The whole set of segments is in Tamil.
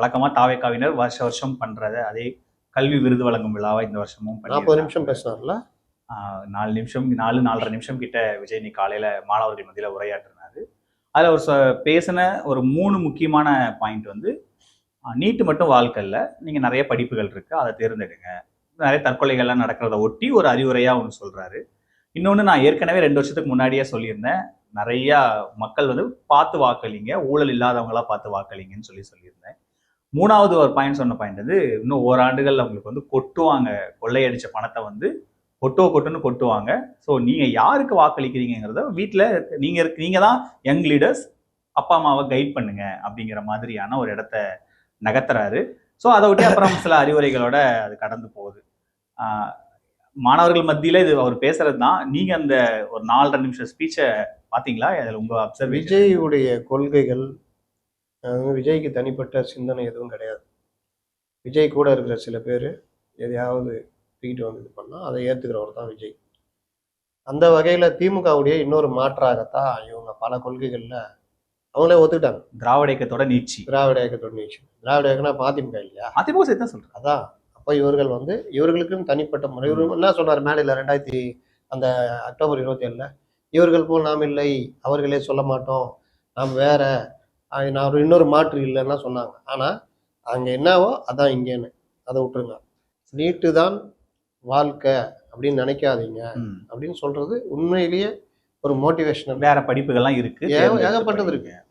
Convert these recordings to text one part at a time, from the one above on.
வழக்கமா தாவேக்காவினர் வருஷ வருஷம் பண்றத அதே கல்வி விருது வழங்கும் விழாவை இந்த வருஷமும் நாற்பது. நிமிஷம் பேசினார்ல? நாலு நிமிஷம் நாலு நாலரை நிமிஷம் கிட்ட விஜய் நீ காலையில மாணவர்கள் மத்தியில உரையாற்றினாரு. அதுல ஒரு சொ- பேசின ஒரு மூணு முக்கியமான பாயிண்ட் வந்து நீட்டு மட்டும் வாழ்க்கை இல்ல நீங்க நிறைய படிப்புகள் இருக்கு அதை தேர்ந்தெடுங்க. நிறைய தற்கொலைகள்லாம் நடக்கிறத ஒட்டி ஒரு அறிவுரையா ஒன்று சொல்றாரு. இன்னொன்று நான் ஏற்கனவே ரெண்டு வருஷத்துக்கு முன்னாடியே சொல்லியிருந்தேன் நிறைய மக்கள் வந்து பார்த்து வாக்களிங்க ஊழல் இல்லாதவங்களா பார்த்து வாக்களிங்கன்னு சொல்லி சொல்லியிருந்தேன். மூணாவது ஒரு பாயிண்ட் சொன்ன பாயிண்ட் வந்து இன்னும் ஓராண்டுகள் அவங்களுக்கு வந்து கொட்டுவாங்க. கொள்ளையடிச்ச பணத்தை வந்து கொட்டோ கொட்டுன்னு கொட்டுவாங்க. ஸோ நீங்கள் யாருக்கு வாக்களிக்கிறீங்கிறத வீட்டில் நீங்கள் இருக்கு நீங்கள் தான் யங் லீடர்ஸ் அப்பா அம்மாவை கைட் பண்ணுங்க அப்படிங்கிற மாதிரியான ஒரு இடத்த நகர்த்துறாரு. ஸோ அதை விட்டு அப்புறம் சில அறிவுரைகளோட அது கடந்து போகுது. மாணவர்கள் மத்தியில் இது அவர் பேசுறது தான். நீங்கள் அந்த ஒரு நாலரை நிமிஷம் ஸ்பீச்சை பார்த்தீங்களா? அதில் உங்க விஜய் உடைய கொள்கைகள் விஜய்க்கு தனிப்பட்ட சிந்தனை எதுவும் கிடையாது. விஜய் கூட இருக்கிற சில பேர் எதையாவது தூக்கிட்டு வந்து இது பண்ணால் அதை ஏற்றுக்கிறவர் தான் விஜய். அந்த வகையில் திமுகவுடைய இன்னொரு மாற்றாகத்தான் இவங்க பல கொள்கைகளில் அவங்களே ஒத்துக்கிட்டாங்க. திராவிட இயக்கத்தோட நீட்சி. திராவிட இயக்கத்தோட நீச்சு திராவிட இயக்கம்னா அதிமுக இல்லையா? அதிமுக சேர்த்து தான் சொல்றேன் அதான். அப்போ இவர்கள் வந்து இவர்களுக்குன்னு தனிப்பட்ட முறை. இவரு என்ன சொன்னார் மேடையில் ரெண்டாயிரத்தி அந்த அக்டோபர் இருபத்தி ஏழில்? இவர்கள் போல் நாம் இல்லை அவர்களே சொல்ல மாட்டோம். நாம் வேற நான் ஒரு இன்னொரு மாற்று இல்லைன்னா சொன்னாங்க ஆனால் அங்கே என்னவோ அதான் இங்கேன்னு அதை விட்டுருங்க நீட்டு தான் வாழ்க்கை அப்படின்னு நினைக்காதீங்க. அப்படின்னு சொல்றது உண்மையிலேயே ஒரு மோட்டிவேஷனல் வேற படிப்புகள்லாம் இருக்கு ஏகப்பட்டது.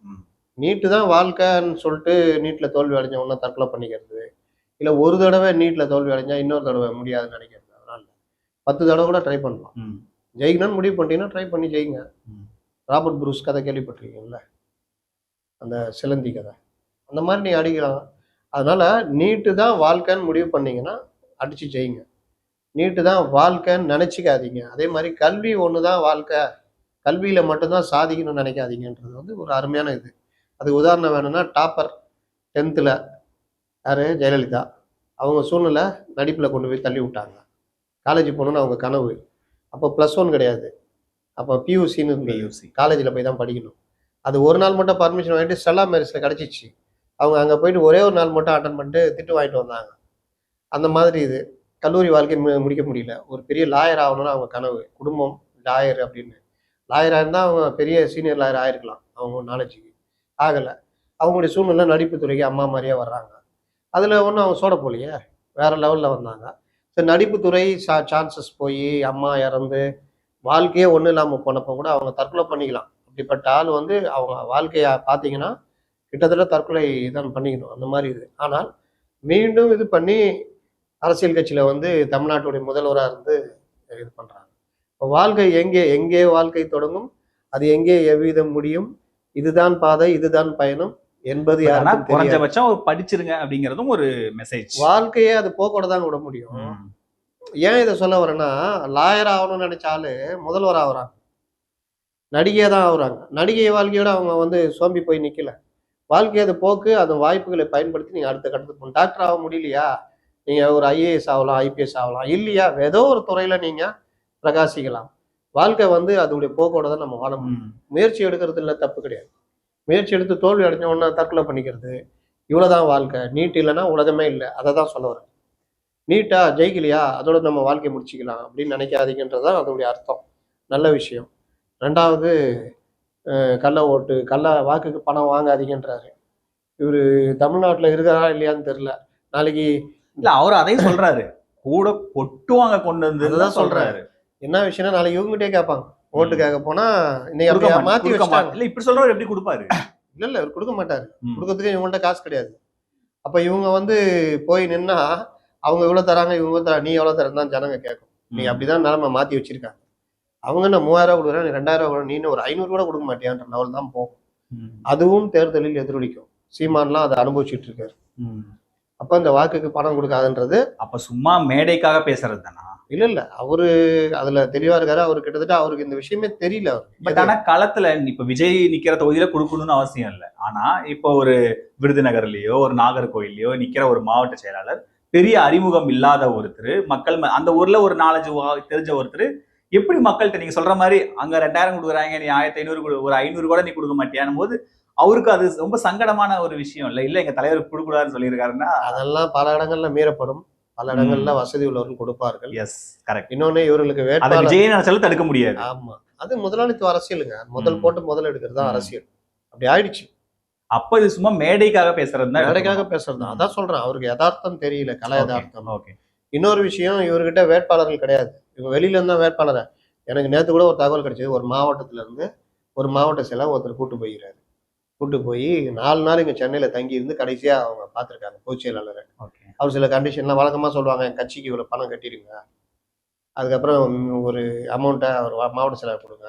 ம். நீட்டு தான் வாழ்க்கைன்னு சொல்லிட்டு நீட்டில் தோல்வி அடைஞ்ச உடனே தற்கொலை பண்ணிக்கிறது இல்லை ஒரு தடவை நீட்டில் தோல்வி அடைஞ்சா இன்னொரு தடவை முடியாதுன்னு நினைக்கிறது அதனால. பத்து தடவை கூட ட்ரை பண்ணலாம். ஜெயிக்கணும்னு முடிவு பண்ணிட்டீங்கன்னா ட்ரை பண்ணி ஜெயிங்க. ராபர்ட் ப்ரூஸ் கதை கேள்விப்பட்டிருக்கீங்கல்ல அந்த சிலந்தி கதை. அந்த மாதிரி நீ அடிக்கலாம். அதனால நீட்டு தான் வாழ்க்கைன்னு முடிவு பண்ணீங்கன்னா அடிச்சு ஜெயிங்க. நீட்டு தான் வாழ்க்கைன்னு நினச்சிக்காதீங்க. அதே மாதிரி கல்வி ஒன்று தான் வாழ்க்கை. கல்வியில் மட்டும்தான் சாதிக்கணும்னு நினைக்காதீங்கன்றது வந்து ஒரு அருமையான இது. அதுக்கு உதாரணம் வேணும்னா டாப்பர் டென்த்தில் யார்? ஜெயலலிதா. அவங்க சூழ்நிலை நடிப்பில் கொண்டு போய் தள்ளி விட்டாங்க. காலேஜ் போகணுன்னு அவங்க கனவு. அப்போ ப்ளஸ் ஒன் கிடையாது. அப்போ பியூசின்னு இருந்தது. PUC. காலேஜில் போய் தான் படிக்கணும். அது ஒரு நாள் மட்டும் பர்மிஷன் வாங்கிட்டு ஸ்டெல்லா மேரிஸில் கிடச்சிச்சு. அவங்க அங்கே போயிட்டு ஒரே ஒரு நாள் மட்டும் அட்டன் பண்ணிட்டு திட்டு வாங்கிட்டு வந்தாங்க. அந்த மாதிரி இது. கல்லூரி வாழ்க்கை மு- முடிக்க முடியல. ஒரு பெரிய லாயர் ஆகணும்னு அவங்க கனவு. குடும்பம் லாயர் அப்படின்னு. லாயராக இருந்தால் அவங்க பெரிய சீனியர் லாயர் ஆயிருக்கலாம். அவங்க நாலேஜுக்கு ஆகலை. அவங்களுடைய சூழ்நிலை நடிப்பு துறைக்கு அம்மா மாதிரியே வர்றாங்க. அதில் ஒன்றும் அவங்க சோட போலையே வேறு லெவலில் வந்தாங்க. சரி நடிப்பு துறை சா சான்சஸ் போய் அம்மா இறந்து வாழ்க்கையே ஒன்றும் இல்லாமல் போனப்போ கூட அவங்க தற்கொலை பண்ணிக்கலாம். அப்படிப்பட்ட ஆள் வந்து அவங்க வாழ்க்கையை பார்த்தீங்கன்னா கிட்டத்தட்ட தற்கொலை தான் பண்ணிக்கணும். அந்த மாதிரி இது. ஆனால் மீண்டும் இது பண்ணி அரசியல் கட்சியில் வந்து தமிழ்நாட்டுடைய முதல்வராக இருந்து இது பண்ணுறாங்க இப்போ வாழ்க்கை எங்கே எங்கே வாழ்க்கை தொடங்கும் அது எங்கே எவ்விதம் முடியும் இதுதான் பாதை இதுதான் பயணம் என்பது தெரியாது. குறைஞ்சபட்சம் ஒரு படிச்சிருங்க அப்படிங்கறதும் ஒரு மெசேஜ் வாழ்க்கையே அது போக்கோட தான் விட முடியும். ஏன் இதை சொல்ல வரேன்னா லாயர் ஆகணும்னு நினைச்ச ஆளு முதல்வர் ஆகுறாங்க நடிகை தான் ஆகுறாங்க. நடிகை வாழ்க்கையோட அவங்க வந்து சோம்பி போய் நிக்கல. வாழ்க்கை அது போக்கு அந்த வாய்ப்புகளை பயன்படுத்தி நீங்க அடுத்த கட்டத்துக்கு போகணும். டாக்டர் ஆக முடியலையா? நீங்க ஒரு ஐஏஎஸ் ஆகலாம் ஐபிஎஸ் ஆகலாம் இல்லையா? ஏதோ ஒரு துறையில நீங்க பிரகாசிக்கலாம். வாழ்க்கை வந்து அதோடைய போக்கோட தான் நம்ம வாழ முடியும். முயற்சி எடுக்கிறது இல்லை தப்பு கிடையாது. முயற்சி எடுத்து தோல்வி அடைஞ்ச உடனே தற்கொலை பண்ணிக்கிறது இவ்வளவுதான் வாழ்க்கை. நீட் இல்லைன்னா உலகமே இல்லை. அதை தான் சொல்ல வரேன். நீட்டா ஜெயிக்கலையா? அதோட நம்ம வாழ்க்கையை முடிச்சுக்கலாம் அப்படின்னு நினைக்காதீங்கன்றது தான் அதோடைய அர்த்தம். நல்ல விஷயம். ரெண்டாவது கள்ள ஓட்டு கள்ள வாக்குக்கு பணம் வாங்காதீங்கன்றாரு. இவர் தமிழ்நாட்டில் இருக்கிறா இல்லையான்னு தெரில நாளைக்கு இல்ல அவர் அதையும் சொல்றாரு. கூட கொட்டுவாங்க கொண்டு வந்து அதுதான் சொல்றாரு. என்ன விஷயம்னா நாளைக்கு இவங்ககிட்டே கேட்பாங்க. ஓட்டு கேட்க போனா இன்னைக்கு. மாத்தி வச்சுட்டாங்க. இல்ல இப்படி சொல்றவர் எப்படி கொடுப்பாரு? இல்ல இல்ல இவர் கொடுக்க மாட்டாரு. கொடுக்கறதுக்கு இவங்கள்ட்ட காசு கிடையாது. அப்ப இவங்க வந்து போய் நின்னா அவங்க இவ்வளவு தராங்க இவங்க தரா நீ எவ்வளவு தரேன்னு தான் ஜனங்க கேட்கும். நீ அப்படிதான் நிலைமை மாத்தி வச்சிருக்காங்க. அவங்க என்ன மூவாயிரம் கொடுக்குறேன் நீ ரெண்டாயிரம் ரூபா நீ ஒரு ஐநூறு கூட கொடுக்க மாட்டியான்ற லெவல் தான் போகும். அதுவும் தேர்தலில் எதிரொலிக்கும். சீமான்லாம் அதை அனுபவிச்சுட்டு இருக்காரு. அப்ப இந்த வாக்குக்கு பணம் கொடுக்காதுன்றது அப்ப சும்மா மேடைக்காக பேசுறது தானா? இல்ல இல்ல. அவரு அதுல தெளிவா இருக்காரு. அவரு கிட்டத்தட்ட அவருக்கு இந்த விஷயமே தெரியல பட் ஆனா களத்துல இப்ப விஜய் நிக்கிற தொகுதியில கொடுக்கணும்னு அவசியம் இல்லை. ஆனா இப்போ ஒரு விருதுநகர்லயோ ஒரு நாகர்கோயில்லயோ நிக்கிற ஒரு மாவட்ட செயலாளர் பெரிய அறிமுகம் இல்லாத ஒருத்தர் மக்கள் அந்த ஊர்ல ஒரு நாலஞ்சு தெரிஞ்ச ஒருத்தர் எப்படி மக்கள்கிட்ட நீங்க சொல்ற மாதிரி அங்க ரெண்டாயிரம் கொடுக்குறாங்க நீ ஆயிரத்தி ஐநூறு ஒரு ஐநூறு கூட நீ கொடுக்க மாட்டியானும் போது அவருக்கு அது ரொம்ப சங்கடமான ஒரு விஷயம் இல்ல. இல்ல எங்க தலைவர் கொடுக்கூடாதுன்னு சொல்லியிருக்காருன்னா அதெல்லாம் பல இடங்கள்ல மீறப்படும். பல இடங்கள்ல வசதி உள்ளவர்கள் கொடுப்பார்கள். எஸ் கரெக்ட் இன்னொன்னு இவர்களுக்கு வேட்பாளர் விஜய் நினைச்சாலும் தடுக்க முடியாது. ஆமா. அது முதலாளித்துவ அரசியலுங்க. முதல். போட்டு முதல் எடுக்கிறது தான். அரசியல். அப்படி ஆயிடுச்சு. அப்ப இது சும்மா மேடைக்காக பேசுறது தான் வேலைக்காக பேசுறது தான் அதான் சொல்றேன் அவருக்கு யதார்த்தம் தெரியல கலை யதார்த்தம். ஓகே இன்னொரு விஷயம் இவர்கிட்ட வேட்பாளர்கள் கிடையாது. இவங்க வெளியில இருந்தா வேட்பாளரை? எனக்கு நேத்து கூட ஒரு தகவல் கிடைச்சது. ஒரு மாவட்டத்துல இருந்து ஒரு மாவட்ட செயலர் ஒருத்தர் கூட்டு போயிருக்காரு கூட்டு போய் நாலு நாள் இங்க சென்னையில தங்கி இருந்து கடைசியா அவங்க பார்த்திருக்காங்க பொதுச் செயலாளரை. அவர் சில கண்டிஷன்லாம் வழக்கமா சொல்லுவாங்க என் கட்சிக்கு இவ்வளவு பணம் கட்டிடுங்க. அதுக்கப்புறம் ஒரு அமௌண்ட்டை அவர் மாவட்ட செயலர் கொடுங்க.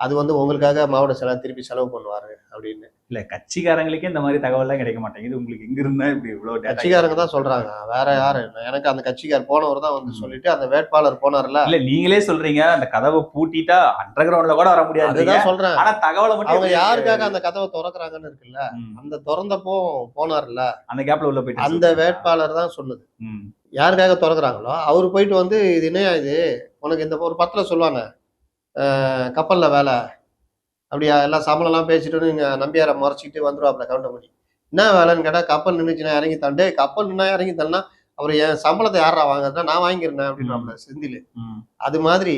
அது வந்து உங்களுக்காக மாவட்ட செயலர் திருப்பி செலவு பண்ணுவாரு அப்படின்னு. இல்ல கட்சிக்காரங்களுக்கே இந்த மாதிரி தகவல் எல்லாம் கிடைக்க மாட்டேங்குது. உங்களுக்கு எங்க இருந்தா இப்படி இவ்வளவு கட்சிக்காரங்க தான் சொல்றாங்க. வேற யாரு? எனக்கு அந்த கட்சிக்கார் போனவர் தான் வந்து சொல்லிட்டு அந்த வேட்பாளர் போனார்ல. இல்ல நீங்களே சொல்றீங்க. அந்த கதவை பூட்டிட்டா அண்டர் கிரவுண்ட்ல கூட வர முடியாது. அதுதான் சொல்றேன். ஆனா தகவலை மட்டும் அவங்க யாருக்காக அந்த கதவை திறக்கறாங்கன்னு இருக்குல்ல. அந்த திறந்தப்போ போனார்ல. அந்த கேப்ல உள்ள போயிட்டு அந்த வேட்பாளர் தான் சொன்னது. யாருக்காக திறக்கறாங்களோ அவர் போயிட்டு வந்து இது என்னையா இது? உனக்கு இந்த ஒரு பத்துல சொல்லுவாங்க. கப்பல்ல வேலை. அப்படியா எல்லாம் சம்பளம்லாம் பேசிட்டு நீங்க நம்பியார முறைச்சிட்டு வந்துருவாப்ல கவுண்டமணி. என்ன வேலைன்னு கேட்டா கப்பல் நின்றுச்சுன்னா இறங்கி தாண்டே கப்பல் நின்னா இறங்கி தள்ளனா அவர் என் சம்பளத்தை யாரா வாங்குறதா நான் வாங்கிருந்தேன் அப்படின்னு செந்தில். அது மாதிரி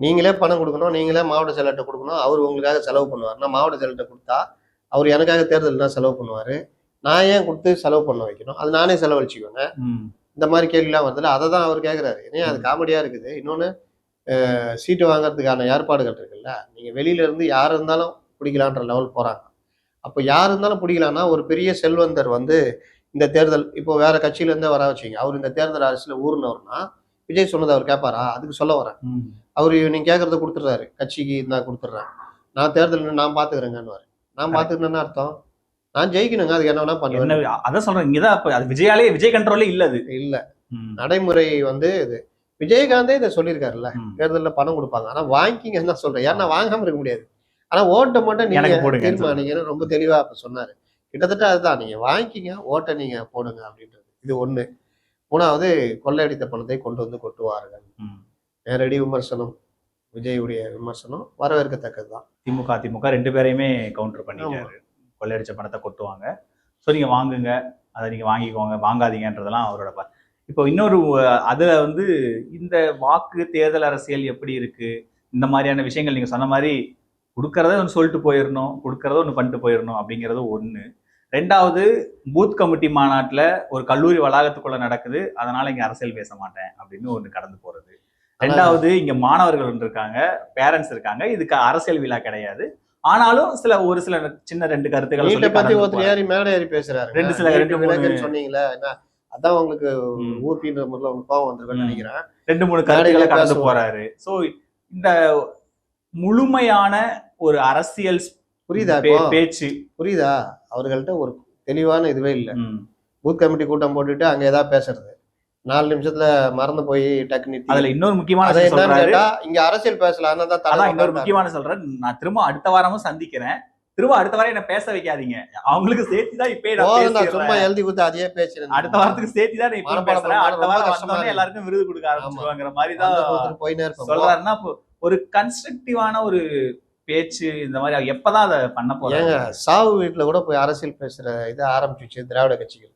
நீங்களே பணம் கொடுக்கணும் நீங்களே மாவட்ட செயலர்கிட்ட கொடுக்கணும். அவர் உங்களுக்காக செலவு பண்ணுவார். நான் மாவட்ட செயலர்கிட்ட கொடுத்தா அவர் எனக்காக தேர்தல்னா செலவு பண்ணுவார். நான் ஏன் கொடுத்து செலவு பண்ண வைக்கணும்? அது நானே செலவழிச்சுக்குவேங்க ம். இந்த மாதிரி கேள்விலாம் வருதுல்ல அதை தான் அவர் கேட்குறாரு ஏன்னா அது காமெடியாக இருக்குது. இன்னொன்னு அஹ், சீட்டு வாங்குறதுக்கான ஏற்பாடுகள் இருக்குல்ல? நீங்கள் வெளியில இருந்து யார் இருந்தாலும் பிடிக்கலான்ற லெவல் போகிறாங்க அப்போ யார் இருந்தாலும் பிடிக்கலான்னா ஒரு பெரிய செல்வந்தர் வந்து இந்த தேர்தல் இப்போ வேற கட்சியிலேருந்தே வர வச்சிங்க அவர் இந்த தேர்தல் அரசியல் ஊர்னவர்னா விஜய் சொன்னதை அவர் கேட்பாரா அதுக்கு சொல்ல வரேன். அவர் நீங்க கேட்கறத கொடுத்துட்றாரு. கட்சிக்கு நான் கொடுத்துட்றேன். நான் தேர்தல் நான் பாத்துக்கிறேங்கன்னு நான் பாத்துக்கிறேன்னு அர்த்தம்? நான் ஜெயிக்கணுங்க. அதுக்கு என்ன வேணா பண்ணுவேன் அதான் சொல்றேன். இங்கதான் அப்ப அது விஜயாலே விஜய் கண்ட்ரோலே இல்ல அது. இல்ல. நடைமுறை வந்து இது. விஜயகாந்தே இதை சொல்லியிருக்காருல்ல. தேர்தலில் பணம் கொடுப்பாங்க. ஆனா வாங்கிக்கங்கன்னு தான் சொல்றேன்? ஏன்னா வாங்காம இருக்க முடியாது. ஆனா ஓட்டை மட்டும் எனக்கு நீங்க போடுங்க. தீர்மானிங்கன்னு ரொம்ப தெளிவா அப்ப சொன்னாரு. கிட்டத்தட்ட அதுதான். நீங்க வாங்கிக்கிங்க ஓட்டை நீங்க போடுங்க அப்படின்றது. இது ஒண்ணு. மூணாவது கொள்ளையடித்த பணத்தை கொண்டு வந்து கொட்டுவார்கள். நேரடி விமர்சனம் விஜயுடைய விமர்சனம் வரவேற்கத்தக்கது தான் திமுக அதிமுக ரெண்டு பேரையுமே கவுண்டர் பண்ணிட்டாரு. கொள்ளையடிச்ச பணத்தை கொட்டுவாங்க. ஸோ நீங்க வாங்குங்க. அதை நீங்க வாங்கிக்கோங்க. வாங்காதீங்கன்றதெல்லாம் அவரோட இப்போ இன்னொரு அதுல வந்து இந்த வாக்கு தேர்தல் அரசியல் எப்படி இருக்கு? இந்த மாதிரியான விஷயங்கள் நீங்க சொன்ன மாதிரி கொடுக்கறத ஒன்று சொல்லிட்டு போயிடணும் கொடுக்கறத ஒன்று பண்ணிட்டு போயிடணும் அப்படிங்கிறது ஒன்று ரெண்டாவது பூத் கமிட்டி மாநாட்டில் ஒரு கல்லூரி வளாகத்துக்குள்ள நடக்குது அதனால இங்க அரசியல் பேச மாட்டேன் அப்படின்னு ஒன்று கடந்து போறது. ரெண்டாவது இங்க மாணவர்கள் ஒன்று இருக்காங்க பேரண்ட்ஸ் இருக்காங்க இதுக்கு அரசியல் விழா கிடையாது. ஆனாலும் சில ஒரு சில சின்ன ரெண்டு கருத்துக்களை பத்தி ஒருத்தர். ஏறி மேலே ஏறி பேசுறாரு ரெண்டு சில ரெண்டு சொன்னீங்களே அதான் உங்களுக்கு ம். ஊப்பின்ற முறையில் உங்களுக்கு கோவம் வந்திருக்குன்னு. நினைக்கிறேன். ரெண்டு மூணு மேடையில கடந்து. போறாரு. சோ இந்த முழுமையான ஒரு அரசியல் புரியுதா பேச்சு. புரியுதா? அவர்கள்ட்ட ஒரு தெளிவான இதுவே இல்லை. பூத் கமிட்டி கூட்டம் போட்டுட்டு அங்க ஏதாவது பேசுறது. நாலு நிமிஷத்துல மறந்து போய் டக்கு நிறுத்தி. அதுல இன்னொரு முக்கியமான இங்க அரசியல் பேசலாம் இன்னொரு. முக்கியமான சொல்றேன் நான் திரும்ப அடுத்த வாரமும் சந்திக்கிறேன். திரும்ப அடுத்த வாரம் என்ன பேச வைக்காதீங்க. அவங்களுக்கு சேர்த்து தான் இப்பயே நான். சும்மா எழுதி கொடுத்து அதையே பேசுறேன் அடுத்த வாரத்துக்கு சேர்த்து தான் நான் இப்ப பேசுறேன் அடுத்த வாரம் வந்தோடனே. எல்லாருக்கும் விருது கொடுக்க ஆரம்பிச்சிருவாங்கிற மாதிரி தான் போயினே இருப்போம். சொல்றாருன்னா ஒரு கன்ஸ்ட்ரக்டிவான ஒரு பேச்சு இந்த மாதிரி எப்பதான் அதை பண்ண போறாங்க சாவு வீட்டுல கூட போய் அரசியல் பேசுற இதை ஆரம்பிச்சுச்சு திராவிட கட்சிகள்.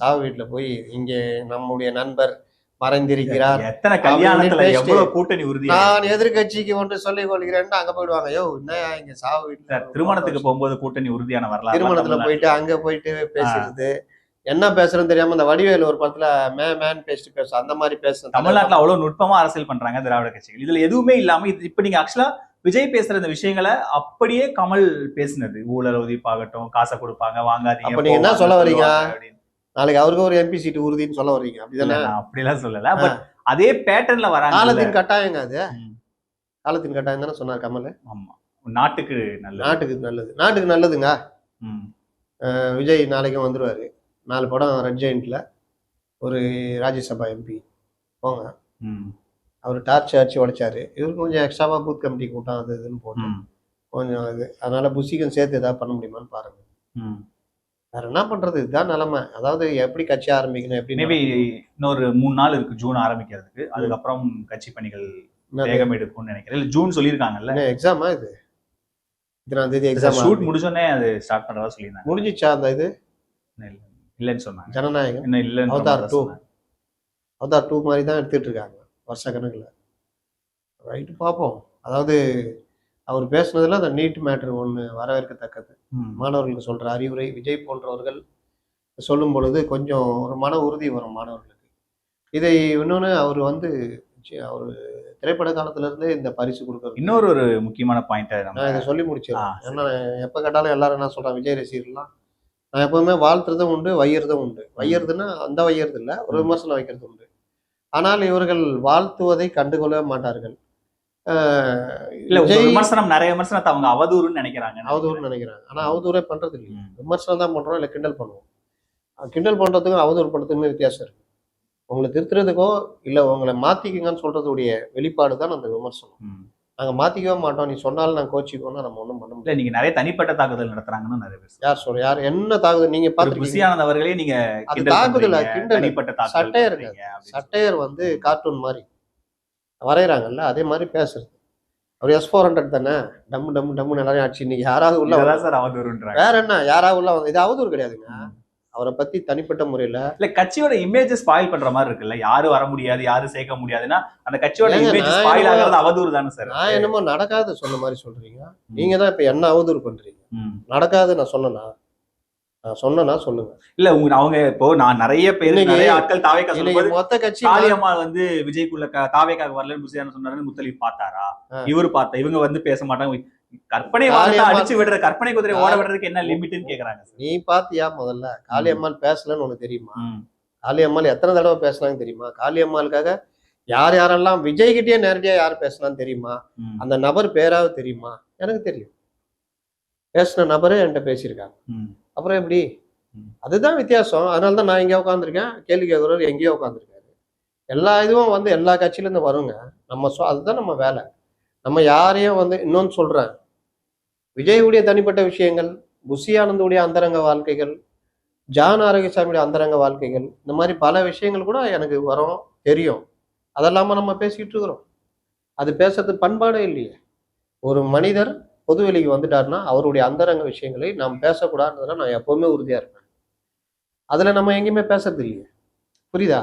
சாவு வீட்டுல போய் இங்கே நம்முடைய நண்பர் மறைந்திருக்கிறார். எத்தனை கல்யாணத்துல எவ்வளவு கூட்டணி உறுதியா நான் எதிர்கட்சிக்கு ஒன்று சொல்லிக் கொள்கிறேன்னு அங்க போயிடுவாங்க. யோ என்னயா இங்க சாவு வீட்டுல திருமணத்துக்கு போகும்போது கூட்டணி உறுதியான வரலாறு திருமணத்துல போயிட்டு அங்க போயிட்டு பேசுறது. என்ன பேசுறதுன்னு தெரியாம இந்த வடிவேலு ஒரு படத்துல மே மேன் பேசிட்டு பேசும். அந்த மாதிரி பேசுறது. தமிழ்நாட்டுல அவ்வளவு நுட்பமா அரசியல் பண்றாங்க திராவிட கட்சிகள். இதுல எதுவுமே இல்லாம இது இப்ப நீங்க ஆக்சுவலா விஜய் பேசுற இந்த விஷயங்களை அப்படியே கமல் பேசினது. ஊழல் உதிப்பாகட்டும் காசை கொடுப்பாங்க வாங்காதீங்க என்ன சொல்ல வர்றீங்க? நாளைக்கு அவருக்கு ஒரு எம்பி சீட்டு உறுதின்னு சொல்ல வர்றீங்க. அப்படிதானே? அப்படிலாம் சொல்லல. பட் அதே பேட்டர்ன்ல வராங்க காலத்தின் கட்டாயங்க அது. காலத்தின் கட்டாயம் தானே சொன்னார் கமல்? ஆமா. நாட்டுக்கு நல்லது. நாட்டுக்கு நல்லது. நாட்டுக்கு நல்லதுங்க. விஜய் நாளைக்கும் வந்துருவாரு. நாலு படம் ரெட் ஜெயின்ட்ல ஒரு ராஜ்யசபா எம்பி போங்க. அவர் டார்ச் அடிச்சு உடைச்சாரு. இவருக்கு கொஞ்சம் எக்ஸ்ட்ராவா பூத் கமிட்டி கூட்டம் அது இதுன்னு போட்டு ம். கொஞ்சம் இது. அதனால புசிக்கும் சேர்த்து ஏதாவது பண்ண முடியுமான்னு பாருங்க. வேற என்ன பண்றது? இதுதான் நிலைமை. அதாவது எப்படி கட்சி ஆரம்பிக்கணும் எப்படி மேபி இன்னொரு மூணு நாள் இருக்கு ஜூன் ஆரம்பிக்கிறதுக்கு. அதுக்கப்புறம் கட்சி பணிகள் வேகம் எடுக்கும்னு நினைக்கிறேன். இல்ல ஜூன் சொல்லியிருக்காங்கல்ல. எக்ஸாமா இது? இத்தனாம் தேதி எக்ஸாம் ஷூட் முடிச்சோடனே அது ஸ்டார்ட் பண்றதா சொல்லியிருந்தாங்க. முடிஞ்சிச்சா அந்த இது? இல்ல- இல்லைன்னு சொன்னாங்க. ஜனநாயகம்? இன்னும் இல்லைன்னு அவதார். சொன்னாங்க. அவதார் டூ மாதிரி தான் எடுத்துட்டு இருக்காங்க. வருஷ கணக்கில் ரைட்டு பார்ப்போம். அதாவது அவர் பேசுனதுல அந்த நீட் மேட்ரு ஒன்று வரவேற்கத்தக்கது. மாணவர்களுக்கு சொல்ற அறிவுரை விஜய் போன்றவர்கள் சொல்லும் பொழுது கொஞ்சம் ஒரு மன உறுதி வரும் மாணவர்களுக்கு. இதை இன்னொன்று அவர் வந்து அவர் திரைப்பட காலத்துல இருந்தே இந்த பரிசு கொடுக்கறது. இன்னொரு ஒரு முக்கியமான பாயிண்ட் நம்ம நான் இதை சொல்லி சரி. ஏன்னா எப்போ கேட்டாலும் எல்லாரும் என்ன சொல்றாங்க விஜய் ரசிகர்லாம் நான் எப்பவுமே வாழ்த்துறதும் உண்டு வையறதும் உண்டு. வையறதுன்னா அந்த வையறது இல்லை ஒரு. விமர்சனம் வைக்கிறது உண்டு. ஆனால் இவர்கள் வாழ்த்துவதை கண்டுகொள்ள மாட்டார்கள். இல்ல விமர்சனம் நிறைய விமர்சனத்தை அவங்க அவதூறுன்னு நினைக்கிறாங்க அவதூறுன்னு நினைக்கிறாங்க ஆனா அவதூறே பண்றது இல்லை. விமர்சனம் தான் பண்றோம் இல்லை கிண்டல் பண்ணுவோம்? கிண்டல் பண்றதுக்கும் அவதூறு பண்றதுக்குமே வித்தியாசம் இருக்கு. உங்களை திருத்துறதுக்கோ இல்லை உங்களை மாத்திக்குங்கன்னு சொல்றதுடைய வெளிப்பாடு தான் அந்த விமர்சனம். நாங்க மாத்திக்கவே மாட்டோம். நீ சொன்னாலும் நான் கோச்சிக்கோன்னா நம்ம ஒன்றும் பண்ண முடியாது. இல்ல நீங்க நிறைய தனிப்பட்ட தாக்குதல் நடத்துறாங்கன்னு நிறைய பேர். யார் சொல்ற யார் என்ன தாக்குதல் நீங்க திரு பார்த்துருக்கீங்க புசியானந்த் அவர்களே நீங்க அது தாக்குதல், கிண்டல். தனிப்பட்ட தாக்குதல் சட்டையர். சட்டையர் வந்து கார்ட்டூன் மாதிரி. வரைகிறாங்கல்ல அதே மாதிரி பேசுறது. அவர் எஸ் ஃபோர் ஹண்ட்ரட் தானே? டம்மு டம்மு டம்முன்னு எல்லாரையும் அடிச்சு இன்னைக்கு யாராவது உள்ள சார் அவதூறுன்றாங்க வேற என்ன? யாராவது உள்ள வந்து இது அவதூறு கிடையாதுங்க. அவரை பத்தி தனிப்பட்ட முறையில இல்ல கட்சியோட இமேஜ் ஸ்பாயில் பண்ற மாதிரி இருக்குல்ல. யாரு வர முடியாது யாரு சேர்க்க முடியாதுன்னா அந்த கட்சியோட இமேஜ் ஸ்பாயில் ஆகிறது அவதூறு தானே சார். நான் என்னமோ நடக்காது சொன்ன மாதிரி சொல்றீங்க. நீங்க தான் இப்ப என்ன அவதூறு பண்றீங்க. நடக்காது நான் சொன்னேனா நான் சொன்னேனா சொல்லுங்க. இல்ல உங்க அவங்க இப்போ நான் நிறைய பேர் நிறைய ஆட்கள் தாவேக்கா சொல்லும்போது மொத்த கட்சி காளியம்மா வந்து விஜய்க்குள்ள தாவேக்காக வரலன்னு புசியான சொன்னாருன்னு முத்தலீப் பார்த்தாரா. இவரு பார்த்தா இவங்க வந்து பேச மாட்டாங்க. கற்பனை அடிச்சு விடுற கற்பனை குதிரை ஓட விடுறதுக்கு என்ன லிமிட்னு கேக்குறாங்க நீ பாத்தியா முதல்ல? காளியம்மாள் பேசலன்னு உனக்கு தெரியுமா. காளியம்மாள் எத்தனை தடவை பேசினாங்க தெரியுமா? காளியம்மாளுக்காக யார் யாரெல்லாம் விஜய் கிட்டயே நேரடியா யார் பேசினான்னு தெரியுமா. அந்த நபர் பேராவது தெரியுமா? எனக்கு தெரியும். பேசின நபரே என்கிட்ட பேசியிருக்காங்க. அப்புறம் எப்படி. அதுதான் வித்தியாசம். அதனால தான் நான் எங்கேயோ உட்காந்துருக்கேன் கேள்வி கேட்குறவர் எங்கேயோ உட்காந்துருக்காரு எல்லா இதுவும் வந்து எல்லா கட்சியிலேருந்து வருங்க. நம்ம சொ அதுதான் நம்ம வேலை. நம்ம யாரையும் வந்து இன்னொன்று சொல்கிறேன் விஜயுடைய தனிப்பட்ட விஷயங்கள் புஷி ஆனந்துடைய அந்தரங்க வாழ்க்கைகள் ஜான் ஆரோக்கியசாமியுடைய அந்தரங்க வாழ்க்கைகள் இந்த மாதிரி பல விஷயங்கள் கூட எனக்கு வரும் தெரியும். அதெல்லாம நம்ம பேசிக்கிட்டு இருக்கிறோம். அது பேசுறது பண்பாடே இல்லையே. ஒரு மனிதர் பொதுவெளிக்கு வந்துட்டாருன்னா அவருடைய அந்தரங்க விஷயங்களை நாம் பேசக்கூடாதுன்றதுல நான் எப்பவுமே உறுதியா இருப்பேன். அதுல நம்ம எங்கேயுமே பேசுறது இல்லையே. புரியுதா?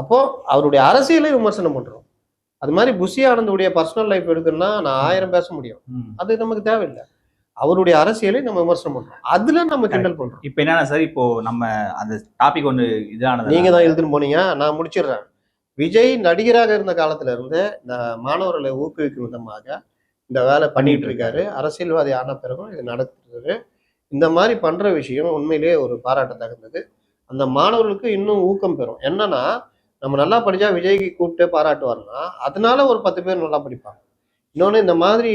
அப்போ அவருடைய அரசியலை விமர்சனம் பண்றோம். அது மாதிரி புஷி ஆனந்துடைய பர்சனல் லைஃப் எடுக்கணும்னா நான் ஆயிரம் பேச முடியும். அது நமக்கு தேவையில்லை. அவருடைய அரசியலை நம்ம விமர்சனம் பண்றோம். அதுல நம்ம கிண்டல் பண்றோம். இப்ப என்னன்னா சார் இப்போ நம்ம அந்த டாபிக் ஒண்ணு இதானது நீங்க தான் எழுதுன்னு போனீங்க நான் முடிச்சிடுறேன். விஜய் நடிகராக இருந்த காலத்துல இருந்து மாணவர்களை ஊக்குவிக்கும் விதமாக இந்த வேலை பண்ணிட்டு இருக்காரு அரசியல்வாதி ஆன பிறகும் இது நடத்துறாரு இந்த மாதிரி பண்ற விஷயம் உண்மையிலேயே ஒரு பாராட்ட தகுந்தது அந்த மாணவர்களுக்கு இன்னும் ஊக்கம் பெறும். என்னன்னா நம்ம நல்லா படிச்சா விஜய்க்கு கூப்பிட்டு பாராட்டுவார்னா அதனால ஒரு பத்து பேர் நல்லா படிப்பாங்க. இன்னொன்று இந்த மாதிரி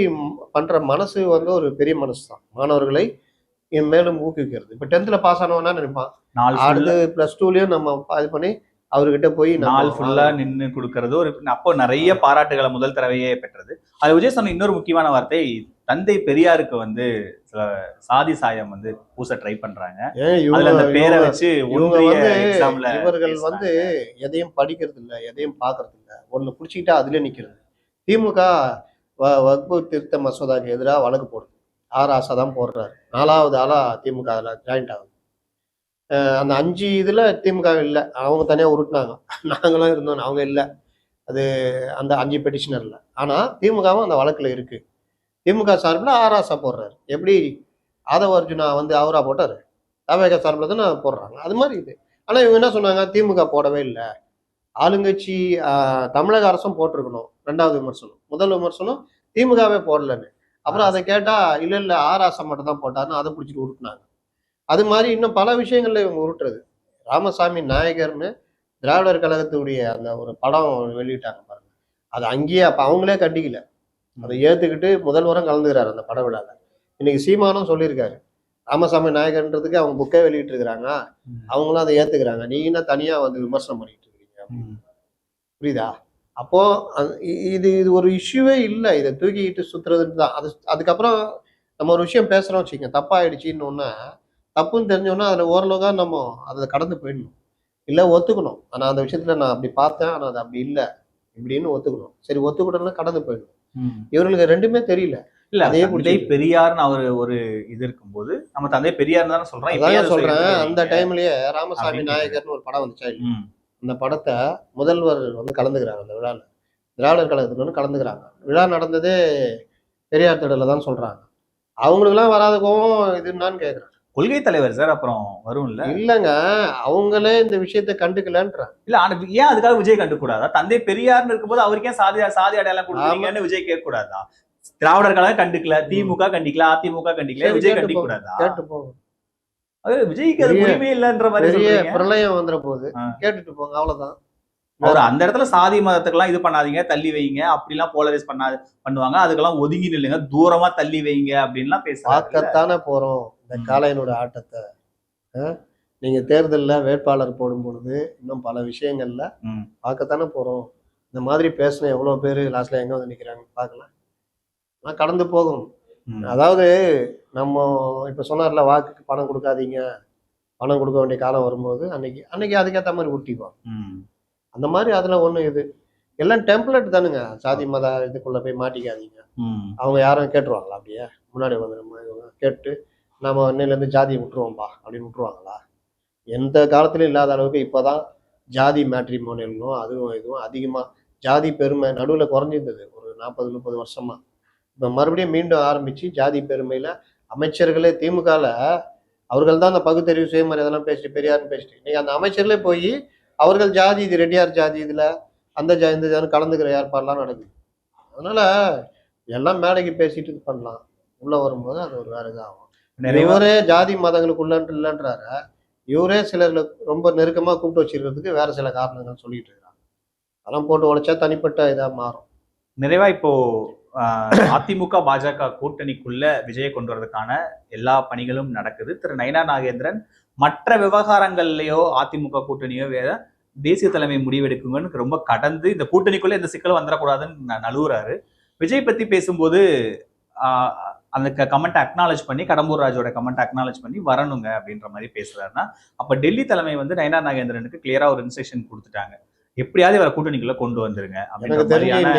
பண்ற மனசு வந்து ஒரு பெரிய மனசு தான் மாணவர்களை மேலும் ஊக்குவிக்கிறது. இப்போ டென்த்ல பாஸ் ஆனவனா நினைப்பான்? அடுத்து பிளஸ் டூலயும் நம்ம இது பண்ணி அவர்கிட்ட போய் நாள் ஃபுல்லா நின்னு கொடுக்கறது ஒரு அப்போ நிறைய பாராட்டுகளை முதல் தடவையே பெற்றது. அது விஜய் சொன்ன இன்னொரு முக்கியமான வார்த்தை தந்தை பெரியாருக்கு வந்து சில சாதி சாயம் வந்து பூச ட்ரை பண்றாங்க. அந்த பேரை வச்சு இவர்கள் வந்து எதையும் படிக்கிறது இல்ல எதையும் பார்க்கறது இல்ல ஒண்ணு பிடிச்சிக்கிட்டா அதுல நிக்கிறது. திமுக வ- வக்பு திருத்த மசோதாக்கு எதிராக வழக்கு போடுது. ஆர் ஆசா தான் போடுறாரு. நாலாவது ஆளா திமுக அதில் ஜாயிண்ட் ஆகுது. அந்த அஞ்சு இதில் திமுக இல்லை. அவங்க தனியாக உருட்டினாங்க. நாங்களாம் இருந்தோம். அவங்க இல்லை. அது அந்த அஞ்சு பெட்டிஷனரில் ஆனால் திமுகவும் அந்த வழக்கில் இருக்குது திமுக சார்பில் ஆர் போடுறாரு. எப்படி? ஆதவ அர்ஜுனா வந்து அவரா போட்டார். தவேக சார்பில் தானே போடுறாங்க. அது மாதிரி இது. ஆனால் இவங்க என்ன சொன்னாங்க? திமுக போடவே இல்லை. ஆளுங்கட்சி தமிழக அரசும் போட்டிருக்கணும். ரெண்டாவது விமர்சனம். முதல் விமர்சனம் திமுகவே போடலன்னு. அப்புறம் அதை கேட்டால் இல்லை இல்லை ஆராசம் மட்டும் தான் போட்டாருன்னு அதை பிடிச்சிட்டு உருட்டினாங்க. அது மாதிரி இன்னும் பல விஷயங்கள்ல இவங்க உருட்டுறது. ராமசாமி நாயகர்னு திராவிடர் கழகத்துடைய அந்த ஒரு படம் வெளியிட்டாங்க பாருங்க. அது அங்கேயே அப்ப அவங்களே கண்டிக்கல. அதை ஏத்துக்கிட்டு முதல்வரும் கலந்துக்கிறாரு அந்த பட விழால. இன்னைக்கு சீமானும் சொல்லியிருக்காரு. ராமசாமி நாயகர்ன்றதுக்கு அவங்க புக்கே வெளியிட்டு இருக்கிறாங்க அவங்களும் அதை ஏத்துக்கிறாங்க. நீங்க என்ன தனியா வந்து விமர்சனம் பண்ணிட்டு இருக்கீங்க. புரியுதா? அப்போ இது இது ஒரு இஷ்யூவே இல்லை. இதை தூக்கிக்கிட்டு சுத்துறதுன்னு தான். அது அதுக்கப்புறம் நம்ம ஒரு விஷயம் பேசுறோம் வச்சுக்கோங்க. தப்பாயிடுச்சின்னு ஒன்னா தப்புன்னு தெரிஞ்சோன்னா அதில் ஓரளவுக்கு நம்ம அதை கடந்து போயிடணும். இல்லை ஒத்துக்கணும். ஆனால் அந்த விஷயத்துல நான் அப்படி பார்த்தேன். ஆனால் அது அப்படி இல்லை. இப்படின்னு ஒத்துக்கணும். சரி ஒத்துக்கிட்டோம்னா கடந்து போயிடணும். இவர்களுக்கு ரெண்டுமே தெரியல. இல்ல அதே தந்தை. பெரியார்னு அவர் ஒரு இது இருக்கும்போது நம்ம தந்தை பெரியார் தானே சொல்றேன். எடுத்துட்டு அந்த? டைம்லயே ராமசாமி நாயகர்னு ஒரு படம் வந்துச்சா. அந்த படத்தை முதல்வர் வந்து கலந்துக்கிறாங்க அந்த விழாவில் திராவிடர் கழகத்துல வந்து கலந்துக்கிறாங்க. விழா நடந்ததே பெரியார் திடல தான் சொல்றாங்க. அவங்களுக்குலாம் வராத கோவம் இது என்னன்னு கேக்குறேன். கொள்கை தலைவர் சார் அப்புறம் வரும்ல? இல்லைங்க அவங்களே இந்த விஷயத்தை கண்டுக்கலன்றாங்க. இல்ல ஆனா ஏன் அதுக்காக விஜய் கண்டுக்கூடாதா? தந்தை பெரியார்னு இருக்கும்போது அவருக்கு ஏன் சாதி சாதி அடையாளம் கொடுக்குறீங்கன்னு விஜய் கேட்க கூடாதா திராவிடர் கழகம் கண்டிக்கல திமுக கண்டிக்கல அதிமுக கண்டிக்கல விஜய் கண்டிக்க. கூடாதா கேட்டு போங்க அது விஜய்க்கு அது உரிமை இல்லைன்ற மாதிரி பிரளயம் வந்துற போது. கேட்டுட்டு போங்க அவ்வளவுதான். அவர் அந்த இடத்துல சாதி மதத்துக்கெல்லாம் இது பண்ணாதீங்க தள்ளி வைங்க அப்படிலாம் போலரைஸ் பண்ணாது பண்ணுவாங்க. அதுக்கெல்லாம் ஒதுங்கி நில்லுங்க தூரமா தள்ளி வைங்க அப்படின்லாம் பேசுறாங்க பார்க்கத்தானே போறோம். இந்த. காளையனோட ஆட்டத்தை? நீங்க தேர்தல்ல வேட்பாளர் போடும் பொழுது இன்னும் பல விஷயங்கள்ல. பார்க்கத்தானே போறோம் இந்த மாதிரி பேசின எவ்வளவு பேர் லாஸ்ட்ல எங்க வந்து நிக்கிறாங்க பார்க்கலாம் நான் கடந்து போகும். அதாவது நம்ம இப்ப சொன்னார்ல வாக்குக்கு பணம் கொடுக்காதீங்க பணம் கொடுக்க வேண்டிய காலம் வரும்போது அன்னைக்கு அன்னைக்கு அதுக்கேற்ற மாதிரி ஊட்டிக்குவோம் ம். அந்த மாதிரி அதுல ஒண்ணு இது எல்லாம் டெம்ப்ளேட் தானுங்க சாதி மத இதுக்குள்ள போய் மாட்டிக்காதீங்க. அவங்க யாரும் கேட்டுருவாங்களா அப்படியே முன்னாடி வந்து நம்ம கேட்டு நாம் இன்னையிலேருந்து ஜாதியை விட்டுருவோம்பா அப்படின்னு விட்டுருவாங்களா? எந்த காலத்துலையும் இல்லாத அளவுக்கு இப்போதான் ஜாதி மேட்ரிமோனியலும் அதுவும் இதுவும் அதிகமாக ஜாதி பெருமை நடுவில் குறைஞ்சிருந்தது. ஒரு நாற்பது முப்பது வருஷமா. இப்போ மறுபடியும் மீண்டும் ஆரம்பிச்சு ஜாதி பெருமையில் அமைச்சர்களே திமுகவில் அவர்கள் தான் அந்த பகுத்தறிவு சுயமரியாதைலாம் பேசிட்டு பெரியார்னு பேசிட்டு. இன்னைக்கு அந்த அமைச்சர்களே போய் அவர்கள் ஜாதி இது ரெட்டியார் ஜாதி இதில் அந்த ஜா இந்த ஜாதி கலந்துக்கிற ஏற்பாடெலாம் நடக்குது. அதனால எல்லாம் மேடைக்கு பேசிட்டு இது பண்ணலாம். உள்ள வரும்போது அது ஒரு வேறு இதாகும். இவரே ஜாதி மதங்களுக்குள்ள இல்லைன்றாரு. இவரே சிலர்ல ரொம்ப நெருக்கமா கூப்பிட்டு வச்சிருக்கிறதுக்கு வேற சில காரணங்கள் சொல்லிட்டு இருக்காங்க அதெல்லாம் போட்டு உடைச்சா தனிப்பட்ட இதா மாறும். நிறைவா இப்போ அதிமுக பாஜக கூட்டணிக்குள்ள விஜயை கொண்டு வரதுக்கான எல்லா பணிகளும் நடக்குது. திரு. நயனா நாகேந்திரன் மற்ற விவகாரங்கள்லயோ அதிமுக கூட்டணியோ வேற தேசிய தலைமை முடிவெடுக்குங்கன்னு ரொம்ப கடந்து இந்த கூட்டணிக்குள்ள எந்த சிக்கலும் வந்துடக்கூடாதுன்னு நழுவுறாரு. விஜய் பத்தி பேசும்போது அந்த கமெண்ட் அக்னாலேஜ் பண்ணி கடம்பூர் ராஜோட கமெண்ட் அக்னாலேஜ் பண்ணி வரணுங்க அப்படின்ற மாதிரி பேசுறாருன்னா அப்ப டெல்லி தலைமை வந்து நயனா நாகேந்திரனுக்கு கிளியரா ஒரு இன்ஸ்ட்ரக்ஷன் கொடுத்துட்டாங்க எப்படியாவது இவரை கூட்டணிக்குள்ள கொண்டு வந்துருங்க அப்படின்ற மாதிரியான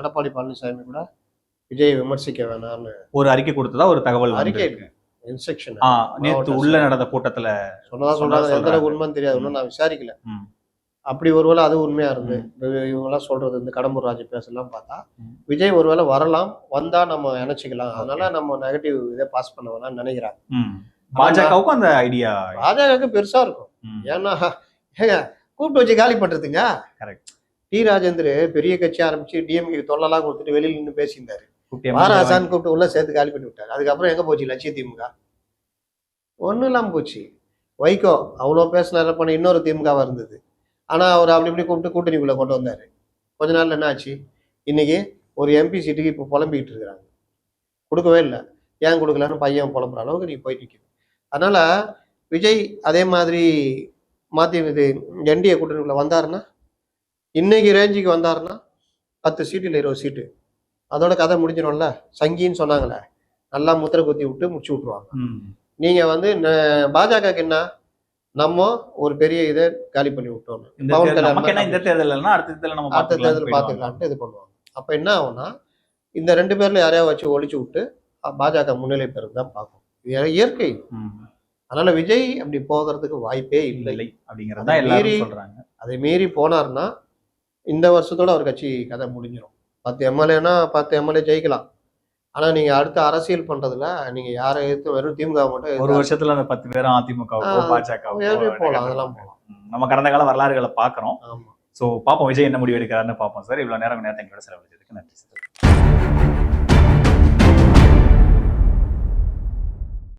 எடப்பாடி பழனிசாமி கூட விஜய் விமர்சிக்க வேணாம்னு ஒரு அறிக்கை கொடுத்ததா ஒரு தகவல் அறிக்கை. இன்ஸ்ட்ரக்ஷன் நேத்து உள்ள நடந்த கூட்டத்துல சொன்னதா சொல்றாங்க எந்த. உண்மைன்னு தெரியாது இன்னும் நான் விசாரிக்கல. அப்படி ஒருவேளை அது உண்மையா இருந்து இவங்கெல்லாம் சொல்றது இந்த கடம்பூர் ராஜு பேசலாம் பார்த்தா. விஜய் ஒருவேளை வரலாம் வந்தா நம்ம நினைச்சுக்கலாம். அதனால நம்ம நெகட்டிவ் இதை பாஸ் பண்ண வேணாம்னு நினைக்கிறாங்க. பாஜகவுக்கும் அந்த ஐடியா பாஜகவுக்கு பெருசா இருக்கும். ஏன்னா ஏங்க கூப்பிட்டு வச்சு காலி பண்றதுங்க. டி ராஜேந்திர பெரிய கட்சி ஆரம்பிச்சு டிஎம்கே தொல்லலாம் கொடுத்துட்டு வெளியில நின்று பேசியிருந்தாரு. வாராசான் கூப்பிட்டு உள்ள சேர்த்து காலி பண்ணி விட்டாரு. அதுக்கப்புறம் எங்க போச்சு லட்சிய திமுக? ஒண்ணும் இல்லாம போச்சு. வைகோ அவ்வளோ பேசினார பண்ண இன்னொரு திமுகவா இருந்தது. ஆனா அவர் அப்படி இப்படி கூப்பிட்டு கூட்டணிக்குள்ள கொண்டு வந்தாரு. கொஞ்ச நாள்ல என்ன ஆச்சு இன்னைக்கு ஒரு எம்பி சீட்டுக்கு இப்போ புலம்பிக்கிட்டு இருக்கிறாங்க. கொடுக்கவே இல்லை. ஏன் கொடுக்கலன்னு பையன் புலம்புற அளவுக்கு நீ போய் நிற்குது அதனால விஜய் அதே மாதிரி மாத்தி இது என்டிஏ கூட்டணிக்குள்ள வந்தாருன்னா இன்னைக்கு ரேஞ்சுக்கு வந்தாருன்னா பத்து சீட்டு இல்லை இருபது சீட்டு. அதோட கதை முடிஞ்சிடும்ல? சங்கின்னு சொன்னாங்களே. நல்லா முத்திரை குத்தி விட்டு முடிச்சு விட்ருவாங்க நீங்க வந்து பாஜகவுக்கு என்ன? நம்ம ஒரு பெரிய இதை காலி பண்ணி விட்டோம் இந்த தேர்தல் அடுத்த தேர்தல் நம்ம அடுத்த தேர்தல் பார்த்துக்கலாம்னு பார்த்துக்கலான்ட்டு இது பண்ணுவாங்க. அப்ப என்ன ஆகும்னா இந்த ரெண்டு பேர்ல யாரையாவது வச்சு ஒழிச்சு விட்டு பாஜக முன்னிலை பெறுறது தான் பார்க்கும். இது இயற்கை. அதனால விஜய் அப்படி போகிறதுக்கு வாய்ப்பே இல்லை. அப்படிங்கறத மீறி- சொல்றாங்க. அதை மீறி போனார்னா இந்த வருஷத்தோட அவர் கட்சி கதை முடிஞ்சிடும் பத்து எம்எல்ஏனா பத்து எம்எல்ஏ ஜெயிக்கலாம். ஆனா நீங்க அடுத்த அரசியல் பண்றதுல நீங்க யாரை எதிர்த்து வெறும் திமுக மட்டும் ஒரு வருஷத்துல அந்த பத்து பேரும் ஏறி போலாம் அதெல்லாம் நம்ம கடந்த கால வரலாறுகளை பாக்குறோம் ஆமா. சோ பாப்போம் விஜய் என்ன முடிவு எடுக்கிறாருன்னு பாப்போம் சார். இவ்வளவு நேரம் நேரத்தை எங்களோட செலவழிச்சதுக்கு நன்றி சார்.